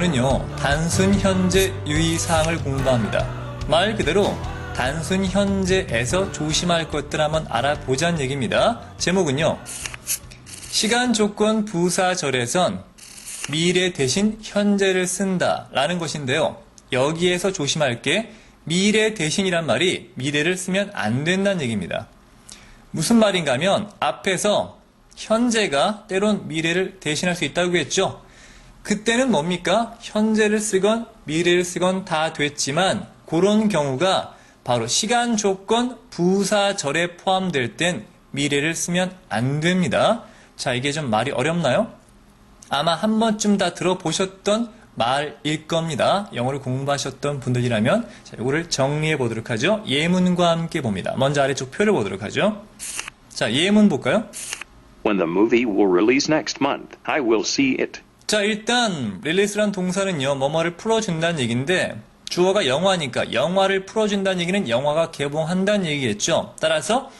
단수는요, 단순 현재 유의사항을 공부합니다. 말 그대로 단순 현재에서 조심할 것들 한번 알아보자는 얘기입니다. 제목은요, 시간 조건 부사절에선 미래 대신 현재를 쓴다 라는 것인데요. 여기에서 조심할 게 미래 대신이란 말이 미래를 쓰면 안 된다는 얘기입니다. 무슨 말인가 하면 앞에서 현재가 때론 미래를 대신할 수 있다고 했죠. 그때는 뭡니까? 현재를 쓰건 미래를 쓰건 다 됐지만 그런 경우가 바로 시간 조건 부사절에 포함될 땐 미래를 쓰면 안 됩니다. 자, 이게 좀 말이 어렵나요? 아마 한 번쯤 다 들어보셨던 말일 겁니다. 영어를 공부하셨던 분들이라면 자, 이거를 정리해 보도록 하죠. 예문과 함께 봅니다. 먼저 아래쪽 표를 보도록 하죠. 자, 예문 볼까요? When the movie will release next month, I will see it. 자, 일단 릴리스란 동사는요. 뭐뭐를 풀어준다는 얘기인데 주어가 영화니까 영화를 풀어준다는 얘기는 영화가 개봉한다는 얘기겠죠. 따라서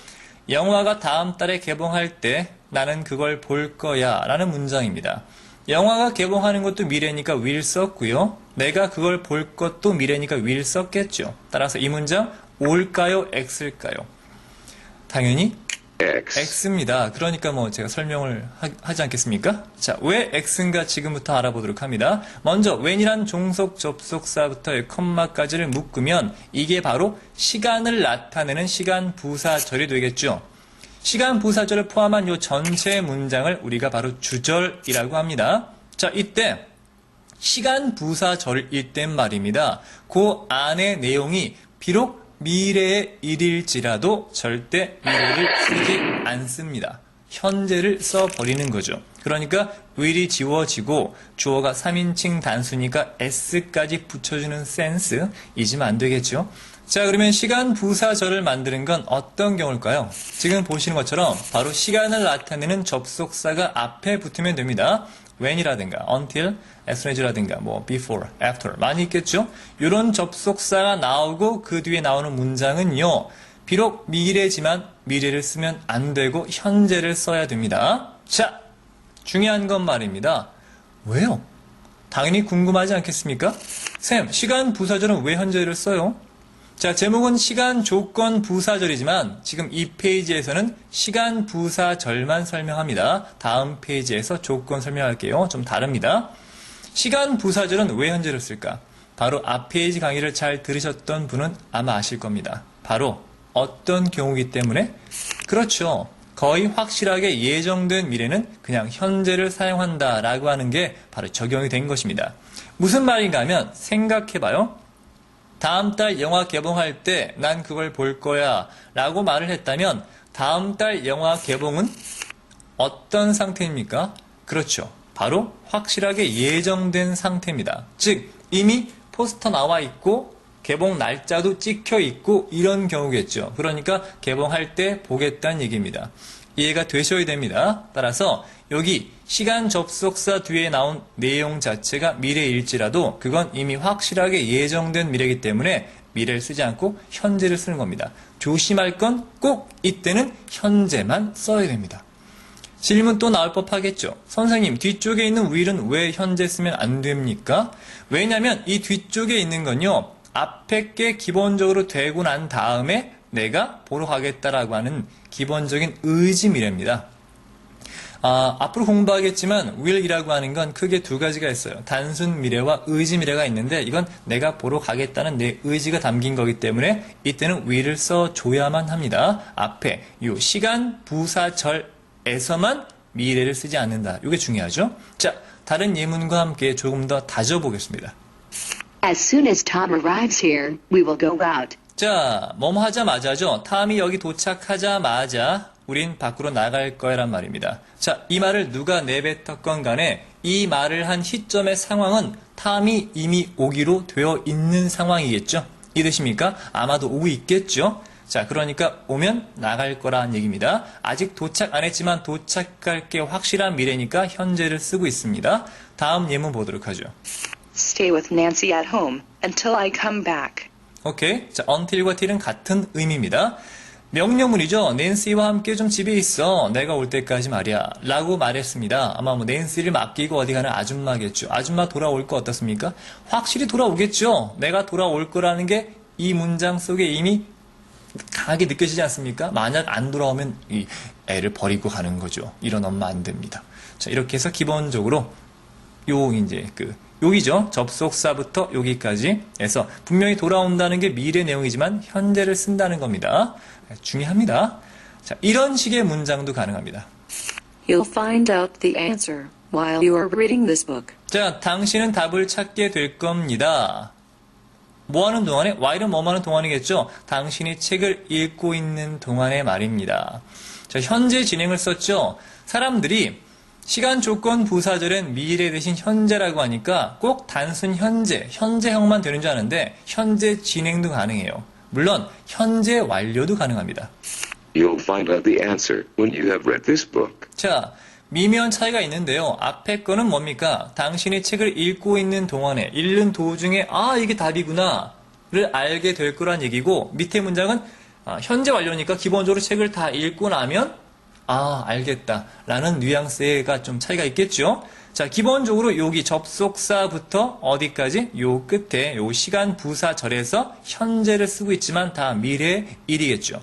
영화가 다음 달에 개봉할 때 나는 그걸 볼 거야 라는 문장입니다. 영화가 개봉하는 것도 미래니까 will 썼고요. 내가 그걸 볼 것도 미래니까 will 썼겠죠. 따라서 이 문장 올까요? x일까요? 당연히 X. X입니다. 그러니까 뭐 제가 설명을 하, 지 않겠습니까? 자, 왜 X인가 지금부터 알아보도록 합니다. 먼저 when이란 종속 접속사부터의 컴마까지를 묶으면 이게 바로 시간을 나타내는 시간 부사절이 되겠죠. 시간 부사절을 포함한 이 전체 문장을 우리가 바로 주절이라고 합니다. 자, 이때 시간 부사절일 땐 말입니다. 그 안의 내용이 비록 미래의 일일지라도 절대 미래를 쓰지 않습니다. 현재를 써버리는 거죠. 그러니까 will이 지워지고 주어가 3인칭 단수니까 s까지 붙여주는 센스 잊으면 안 되겠죠. 자 그러면 시간 부사절을 만드는 건 어떤 경우일까요? 지금 보시는 것처럼 바로 시간을 나타내는 접속사가 앞에 붙으면 됩니다. When이라든가 until, as soon as라든가 뭐 before, after 많이 있겠죠? 이런 접속사가 나오고 그 뒤에 나오는 문장은요. 비록 미래지만 미래를 쓰면 안 되고 현재를 써야 됩니다. 자, 중요한 건 말입니다. 왜요? 당연히 궁금하지 않겠습니까? 쌤, 시간 부사절은 왜 현재를 써요? 자, 제목은 시간 조건 부사절이지만 지금 이 페이지에서는 시간 부사절만 설명합니다. 다음 페이지에서 조건 설명할게요. 좀 다릅니다. 시간 부사절은 왜 현재를 쓸까? 바로 앞 페이지 강의를 잘 들으셨던 분은 아마 아실 겁니다. 바로 어떤 경우이기 때문에? 그렇죠. 거의 확실하게 예정된 미래는 그냥 현재를 사용한다라고 하는 게 바로 적용이 된 것입니다. 무슨 말인가 하면 생각해봐요. 다음 달 영화 개봉할 때 난 그걸 볼 거야 라고 말을 했다면 다음 달 영화 개봉은 어떤 상태입니까? 그렇죠. 바로 확실하게 예정된 상태입니다. 즉, 이미 포스터 나와 있고 개봉 날짜도 찍혀 있고 이런 경우겠죠. 그러니까 개봉할 때 보겠다는 얘기입니다. 이해가 되셔야 됩니다. 따라서 여기 시간 접속사 뒤에 나온 내용 자체가 미래일지라도 그건 이미 확실하게 예정된 미래이기 때문에 미래를 쓰지 않고 현재를 쓰는 겁니다. 조심할 건 꼭 이때는 현재만 써야 됩니다. 질문 또 나올 법 하겠죠. 선생님, 뒤쪽에 있는 will은 왜 현재 쓰면 안 됩니까? 왜냐면 이 뒤쪽에 있는 건요, 앞에 게 기본적으로 되고 난 다음에 내가 보러 가겠다라고 하는 기본적인 의지 미래입니다. 아, 앞으로 공부하겠지만 will이라고 하는 건 크게 두 가지가 있어요. 단순 미래와 의지 미래가 있는데 이건 내가 보러 가겠다는 내 의지가 담긴 거기 때문에 이때는 will을 써줘야만 합니다. 앞에 요 시간 부사절에서만 미래를 쓰지 않는다. 이게 중요하죠. 자, 다른 예문과 함께 조금 더 다져보겠습니다. As soon as Tom arrives here, we will go out. 자, 뭐뭐 하자마자죠. 탐이 여기 도착하자마자 우린 밖으로 나갈 거야란 말입니다. 자, 이 말을 누가 내뱉었건 간에 이 말을 한 시점의 상황은 탐이 이미 오기로 되어 있는 상황이겠죠. 이해되십니까? 아마도 오고 있겠죠. 자, 그러니까 오면 나갈 거라는 얘기입니다. 아직 도착 안 했지만 도착할 게 확실한 미래니까 현재를 쓰고 있습니다. 다음 예문 보도록 하죠. Stay with Nancy at home until I come back. 오케이. 자, until과 till은 같은 의미입니다. 명령문이죠. 낸시와 함께 좀 집에 있어. 내가 올 때까지 말이야. 라고 말했습니다. 아마 뭐 낸시를 맡기고 어디 가는 아줌마겠죠. 아줌마 돌아올 거 어떻습니까? 확실히 돌아오겠죠. 내가 돌아올 거라는 게 이 문장 속에 이미 강하게 느껴지지 않습니까? 만약 안 돌아오면 이 애를 버리고 가는 거죠. 이런 엄마 안 됩니다. 자, 이렇게 해서 기본적으로 요 이제 그 여기죠. 접속사부터 여기까지 해서 분명히 돌아온다는 게 미래 내용이지만 현재를 쓴다는 겁니다. 중요합니다. 자, 이런 식의 문장도 가능합니다. You'll find out the answer while you are reading this book. 자, 당신은 답을 찾게 될 겁니다. 뭐 하는 동안에? while은 뭐 하는 동안이겠죠? 당신이 책을 읽고 있는 동안의 말입니다. 자, 현재 진행을 썼죠? 사람들이 시간 조건 부사절엔 미래 대신 현재라고 하니까 꼭 단순 현재, 현재형만 되는 줄 아는데 현재 진행도 가능해요. 물론 현재 완료도 가능합니다. You'll find out the answer when you have read this book. 자, 미묘한 차이가 있는데요. 앞에 거는 뭡니까? 당신이 책을 읽고 있는 동안에, 읽는 도중에, 아, 이게 답이구나,를 알게 될 거란 얘기고, 밑에 문장은, 아, 현재 완료니까 기본적으로 책을 다 읽고 나면, 아, 알겠다. 라는 뉘앙스가 좀 차이가 있겠죠? 자, 기본적으로 여기 접속사부터 어디까지? 요 끝에, 요 시간 부사절에서 현재를 쓰고 있지만 다 미래의 일이겠죠.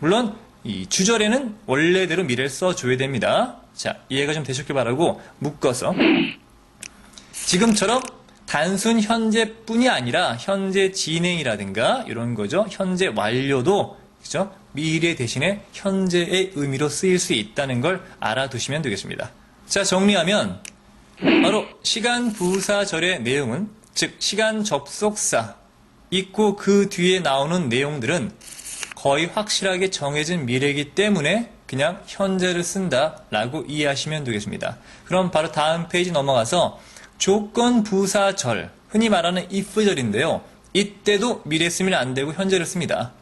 물론, 이 주절에는 원래대로 미래를 써줘야 됩니다. 자, 이해가 좀 되셨길 바라고 묶어서 지금처럼 단순 현재뿐이 아니라 현재 진행이라든가 이런 거죠. 현재 완료도 그죠? 미래 대신에 현재의 의미로 쓰일 수 있다는 걸 알아두시면 되겠습니다. 자, 정리하면 바로 시간 부사절의 내용은 즉 시간 접속사 있고 그 뒤에 나오는 내용들은 거의 확실하게 정해진 미래이기 때문에 그냥 현재를 쓴다라고 이해하시면 되겠습니다. 그럼 바로 다음 페이지 넘어가서 조건 부사절, 흔히 말하는 if절인데요. 이때도 미래 쓰면 안 되고 현재를 씁니다.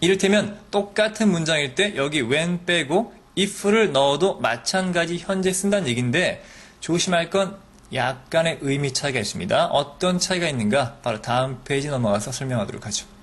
이를테면 똑같은 문장일 때 여기 when 빼고 if를 넣어도 마찬가지 현재 쓴다는 얘기인데 조심할 건 약간의 의미 차이가 있습니다. 어떤 차이가 있는가 바로 다음 페이지 넘어가서 설명하도록 하죠.